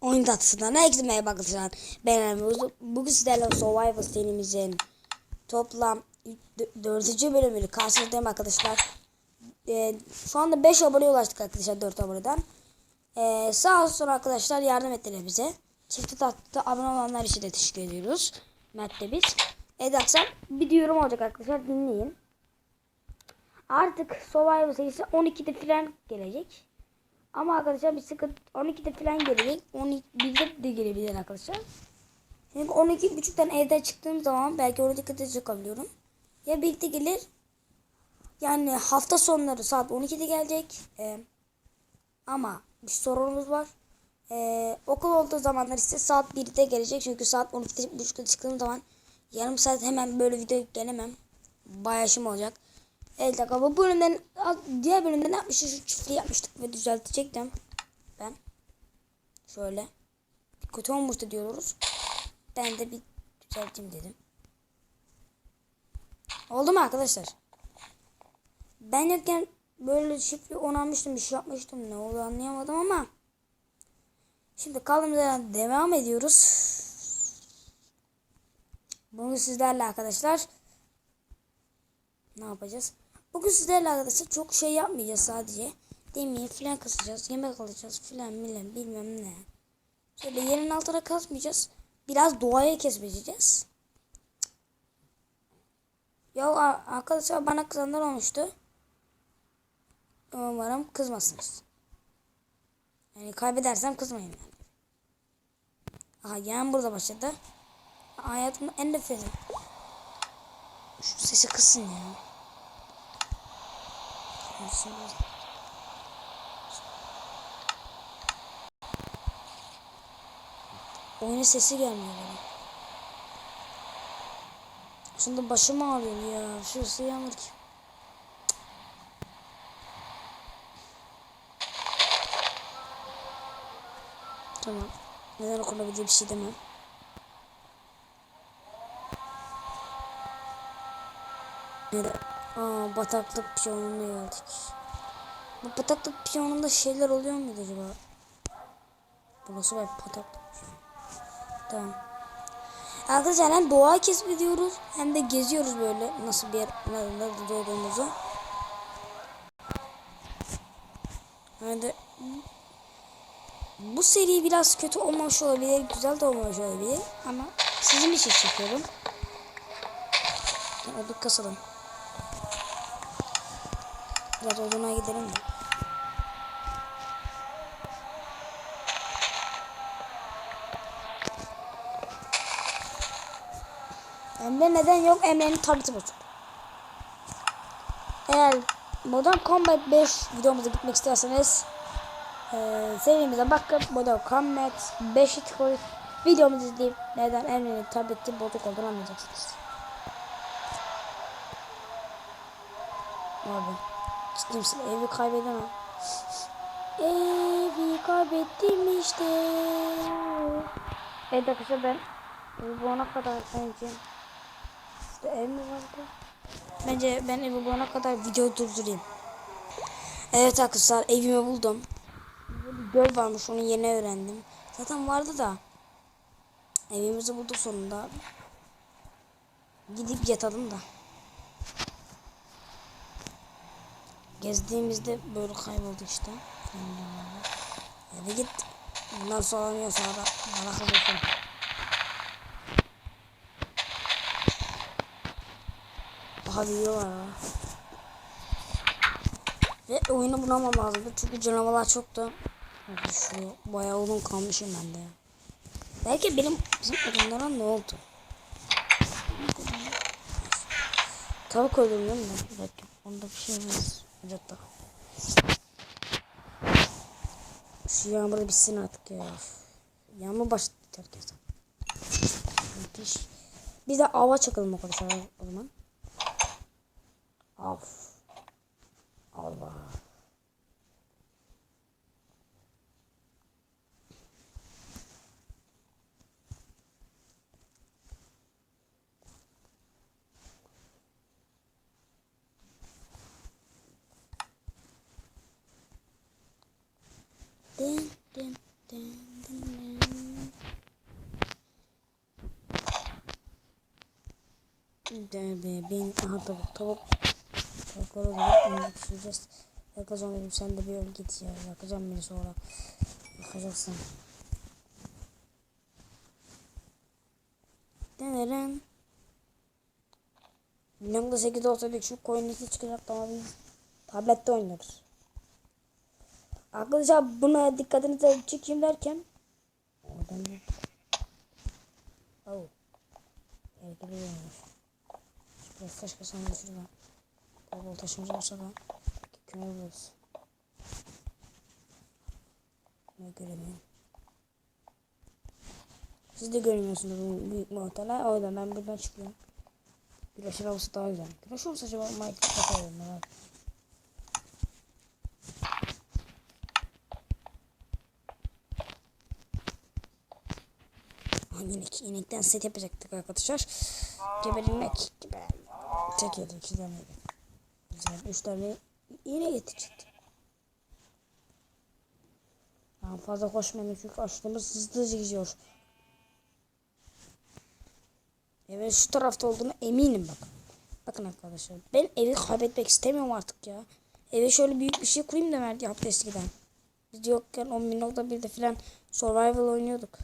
Oyun tatlısından herkese merhaba arkadaşlar. Ben. Bugün sizlerle Survivor serimizin toplam 4. bölümünü karşınızdayım arkadaşlar. Ee, şu anda 5 aboneye ulaştık arkadaşlar 4 aboneden. Ee, sağ olsun arkadaşlar yardım ettiler bize. Çifte tatlıda abone olanlar için de teşekkür ediyoruz. Mert'le biz. Evet arkadaşlar bir duyurum olacak arkadaşlar dinleyin. Artık Survivor serisi 12'de falan gelecek. Ama arkadaşlar bir sıkıntı 12'de falan gelecek. 11'de de gelebilir arkadaşlar. Çünkü 12 buçuktan evden çıktığım zaman belki 12'de çıkabiliyorum. Ya birlikte gelir. Yani hafta sonları saat 12'de gelecek. Ee, ama bir sorunumuz var. Ee, okul olduğu zamanlar ise saat 1'de gelecek. Çünkü saat 12'de buçukta çıktığım zaman yarım saat hemen böyle video. Bayağı işim olacak. Evet dakika bu bölümden diğer bölümde ne yapmıştık? Şu çiftliği yapmıştık ve düzeltecektim. Ben. Şöyle. Kötü olmuştu diyoruz. Ben de bir düzelteyim dedim. Oldu mu arkadaşlar? Ben yokken böyle çiftliği onarmıştım bir şey yapmıştım. Ne oldu anlayamadım ama. Şimdi kaldığımız devam ediyoruz. Bunu sizlerle arkadaşlar ne yapacağız? Bugün sizlerle arkadaşlar çok şey yapmayacağız sadece. Demir filan kasacağız. Yemek alacağız filan milen bilmem ne. Şöyle yerin altına kazmayacağız. Biraz doğaya kesmeyeceğiz. Ya arkadaşlar bana kızanlar olmuştu. Umarım kızmazsınız. Yani kaybedersem kızmayın. Yani. Aha yan burada başladı. Hayatımın en nefret Şu sesi kısın ya. Oyunun sesi gelmiyor bana. Şimdi başım ağrıyor ya. Şurası yağmur ki. Tamam. Neden okunabildiği bir şey demem. Neden? Aa bataklık piyonuna geldik. Bu bataklık piyonunda şeyler oluyor muydu acaba? Burası var bataklık Tamam. Arkadaşlar hem doğa keşfediyoruz hem de geziyoruz böyle nasıl bir yer nerede doğduğumuzu. Yani bu seri biraz kötü olmamış olabilir, güzel de olmamış olabilir ama sizin için çekiyorum. Hadi kasalım. Biraz oduna gidelim de. Emre neden yok? Emre'nin tableti bozuk. Eğer Modern Combat 5 videomuza gitmek isterseniz e, serimize bakıp Modern Combat 5'i tıklayıp videomuzu izleyip neden Emre'nin tableti bozuk olduğunu anlayacaksınız. Abi. Ciddi misin? Evi kaybedemem. Evi kaybettim işte. Evet arkadaşlar ben evi bulana kadar bence işte ev mi vardı? Bence ben evi bulana kadar video durdurayım. Evet arkadaşlar evimi buldum. Göl varmış onu yeni öğrendim. Zaten vardı da. Evimizi bulduk sonunda. Gidip yatalım da. Gezdiğimizde böyle kayboldu işte. Eve git. Bundan sonra sonra da bana kızıyorsun. Daha büyüyorlar ha. Ve oyunu bulamam lazımdı çünkü canavarlar çoktu. Şu bayağı uzun kalmışım ben de. Belki benim bizim odunlara ne oldu? Tavuk öldürdüm mi? Belki onda bir şey olmaz. Ocakta. Şu yağmur bitsin artık ya. Yağmur başladı herkes. Müthiş. Biz de ava çakalım arkadaşlar o zaman. Av. Allah. Dın dın dın dın dın. Derbe bin aha tavuk tavuk. Tavukları bulup. Yakacağım dedim sen de bir öl git ya. Yakacağım beni sonra. Yakacaksın. Deneren. Lambda 8 olsaydık şu coin'lisi çıkacaktı ama biz tablette oynuyoruz. Arkadaşlar buna dikkatinizi çekeyim derken Oradan ne? Oh. Tehlikeli olmuş. Biraz taş kasan da şuradan. Bol taşımız olsa da kömür buluruz. Ne göremiyorum. Siz de görmüyorsunuz bu büyük muhtemelen. O yüzden ben buradan çıkıyorum. Güneş havası daha güzel. Güneş olsa acaba Minecraft'a. Evet. Ah, inek. İnekten set yapacaktık arkadaşlar. Geberilmek gibi. Tek yedi iki tane yedi. Güzel. Üç tane iğne getirecektim. Daha fazla koşmayalım çünkü açlığımız hızlıca gidiyor. Evet şu tarafta olduğunu eminim bakın. Bakın arkadaşlar ben evi kaybetmek istemiyorum artık ya. Eve şöyle büyük bir şey kurayım da verdi yaptı eskiden. Biz yokken 10.1'de falan survival oynuyorduk.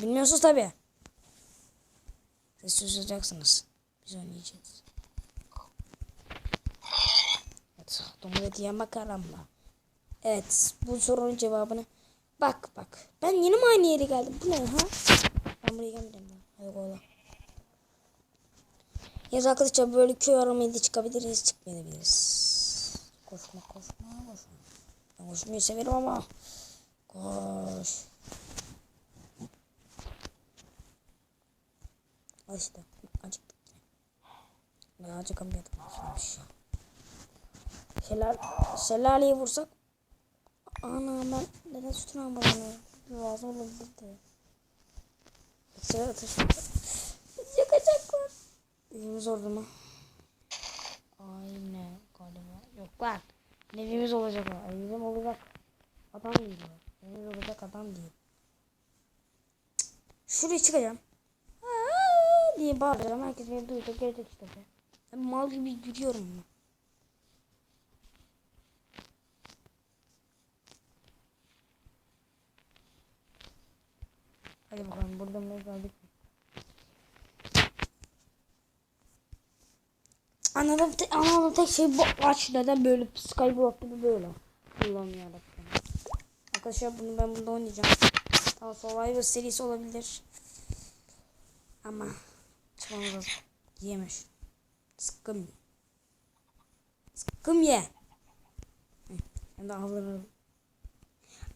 Bilmiyorsunuz tabi. Siz susacaksınız. Biz oynayacağız. Evet, domuz eti yemek aramla. Evet, bu sorunun cevabını bak bak. Ben yeni mi aynı yere geldim? Bu ne ha? Ben buraya gelmedim. ben. Hadi kola. Ya arkadaşlar böyle köy aramayı da çıkabiliriz, çıkmayabiliriz. Koşma, koşma, koşma. Ben koşmayı severim ama. Koş. Al işte. Acıktık. Ne acıkamıyordum. Şelal, şelaleye vursak. Ana ben neden sütün almadım? Lazım olabilirdi. Sıra ateş. Yakacaklar. Evimiz orada mı? Aynen galiba. Yok lan. Evimiz olacak o. Evim olacak. Adam değil o. Evimiz olacak adam değil. Şuraya çıkacağım. Aa, diye bağıracağım. Herkes beni duyacak. Gelecek işte. be. Ben mal gibi yürüyorum mu? Hadi bakalım burada mı geldik? Anladım, te anladım tek şey bu aç neden böyle skyblock gibi böyle. Allah'ım yarabbim. Arkadaşlar bunu ben bunda oynayacağım. Tamam Survivor serisi olabilir. Ama çıkmamız lazım. Yemiş. Sıkkım ye. Sıkkım ye. De avlanırım.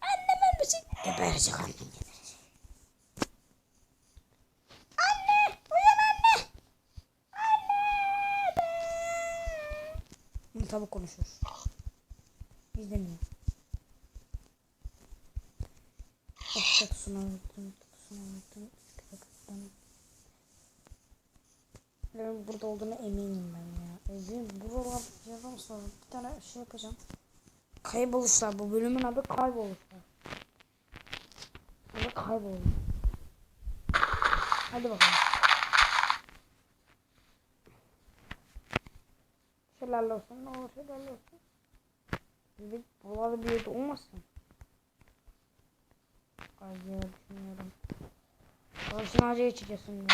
Annem ölmüşsün. Geberecek annem geberecek. Anne! Uyan anne! Bunu tavuk konuşur. Biz demiyoruz. Oh, kokusunu unuttum, kokusunu Ben burada olduğunu eminim ben ya. Evim buralar yazam sonra bir tane şey yapacağım. Kayboluşlar bu bölümün adı kayboluşlar. Adı kayboluş. Hadi bakalım. Şelale olsun ne olur şelale olsun. Bir buralarda bir yerde olmasın. Acıya düşünüyorum. Barışın ağaca geçeceğiz şimdi.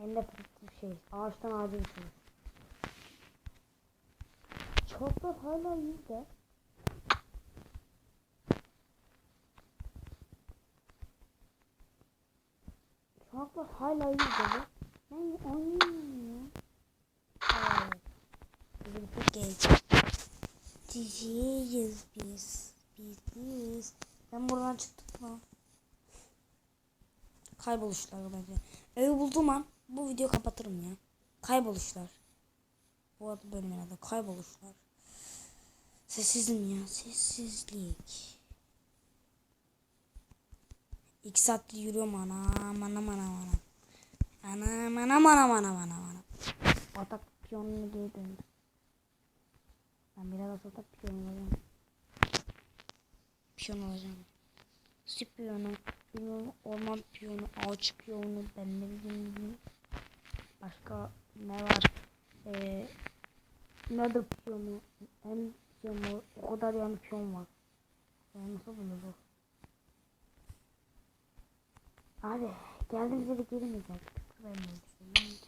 Hem de bir şey. Ağaçtan ağaca geçiyoruz. Çoklar hala yüzde. Çoklar hala yüzde. Ben oynayamıyorum ya. Evet. Bizim çok genç. Ciciyiz biz. Biz. Ben buradan çıktık mı? Kayboluşlar bence. Evi bulduğum an bu videoyu kapatırım ya. Kayboluşlar. Bu adı bölümün adı kayboluşlar. Sessizim ya sessizlik. İki saattir yürüyorum anam anam anam anam. Anam anam anam anam anam anam. Atak piyonunu geri döndüm. Ben biraz atak piyon olacağım. Piyon olacağım. Piyonu, piyonu, orman piyonu, ağaç piyonu, ben ne bileyim. Başka ne var? Ee, Nether piyonu. Hem piyonu. O kadar yani piyon var. Yani nasıl bulunur? Abi geldiğimizde de geri mi geldik? Ben ne düşünüyorum?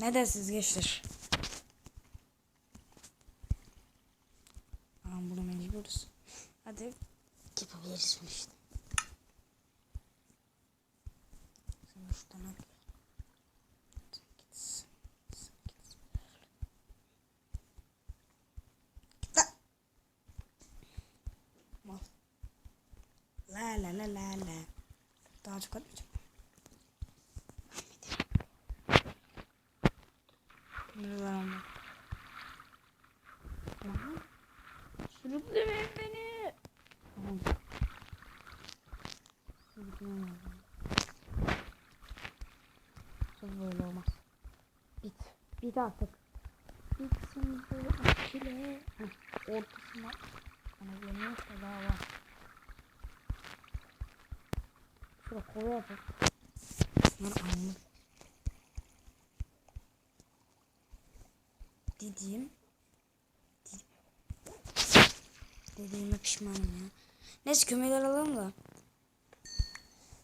Ne dersiniz gençler? Tamam bunu mecburuz. Hadi yapabiliriz bunu işte. Sen şuradan al. Sen gitsin. Sen gitsin. Git lan. Mal. La la la la la. Daha çok atmayacağım. Nerede var onlar? Aha. Sürüklemeyin beni. Tamam. Sürüklemeyin beni. Çok böyle olmaz. Bit. Bit artık. Bitsin bu ikile. Heh, ortasına. Bana görünüyorsa daha var. Şurada kova yapalım. Bunlar anlık. Dediğim. Dediğime pişmanım ya. Neyse kömürler alalım da.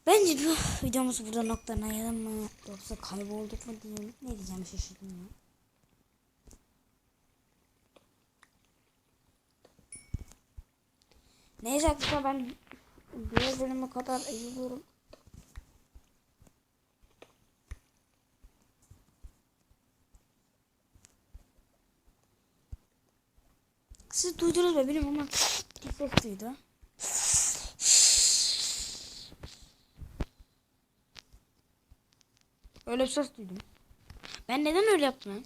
Bence bu videomuzu burada noktalayalım mı? Yoksa kaybolduk mu diyeyim. Ne diyeceğim şaşırdım ya. Neyse arkadaşlar ben diğer bölüme kadar eğiliyorum. Siz duydunuz mu bilmiyorum ama ses duydu. Öyle bir ses duydum. Ben neden öyle yaptım?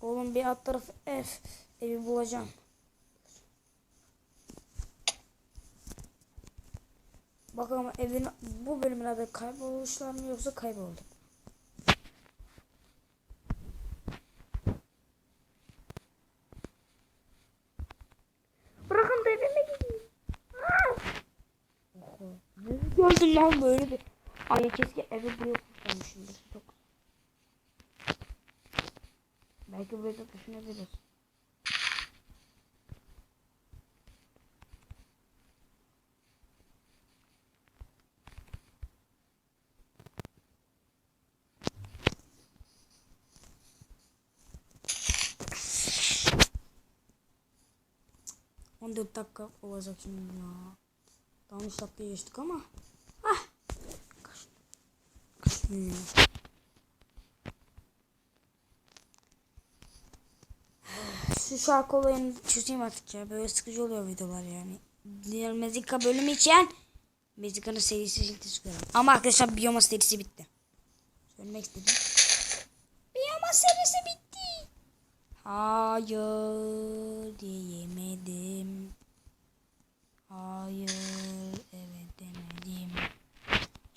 Oğlum bir alt tarafı F. Evi bulacağım. Bakalım evin bu bölümün adı kaybolmuşlar mı yoksa kayboldu. Gördün lan böyle bir. Ay keşke evi buraya kurtarmışımdır. Çok. Belki buraya da düşünebiliriz. On dört dakika olacak şimdi ya. 13 dakika geçtik ama. Kaçmıyor. Şu şarkı olayını çözeyim artık ya. Böyle sıkıcı oluyor videolar yani. Diğer Mezika bölümü için Mezika'nın serisi için teşekkür ederim. Ama arkadaşlar Biyoma serisi bitti. Söylemek istedim. Biyoma serisi bitti. Hayır diyemedim. Hayır evet demedim.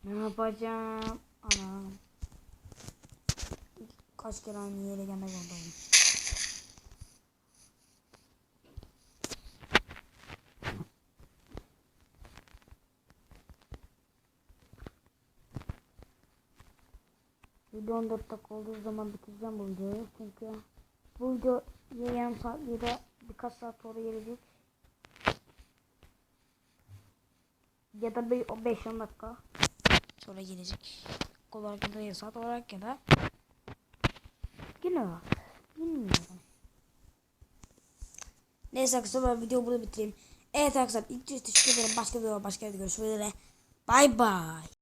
Ne yapacağım? Anam. Kaç kere aynı yere gelmek zorundayım. Video 14 dakika olduğu zaman bitireceğim bu videoyu. Çünkü bu video ya yarım saat ya da birkaç saat sonra gelecek. Ya da 5-10 dakika sonra gelecek. Olarak ya da saat olarak ya da var. Bilmiyorum. Neyse arkadaşlar videoyu burada bitireyim. Evet arkadaşlar ilk teşekkür ederim. Başka bir başka bir görüşmek üzere. Bye bye.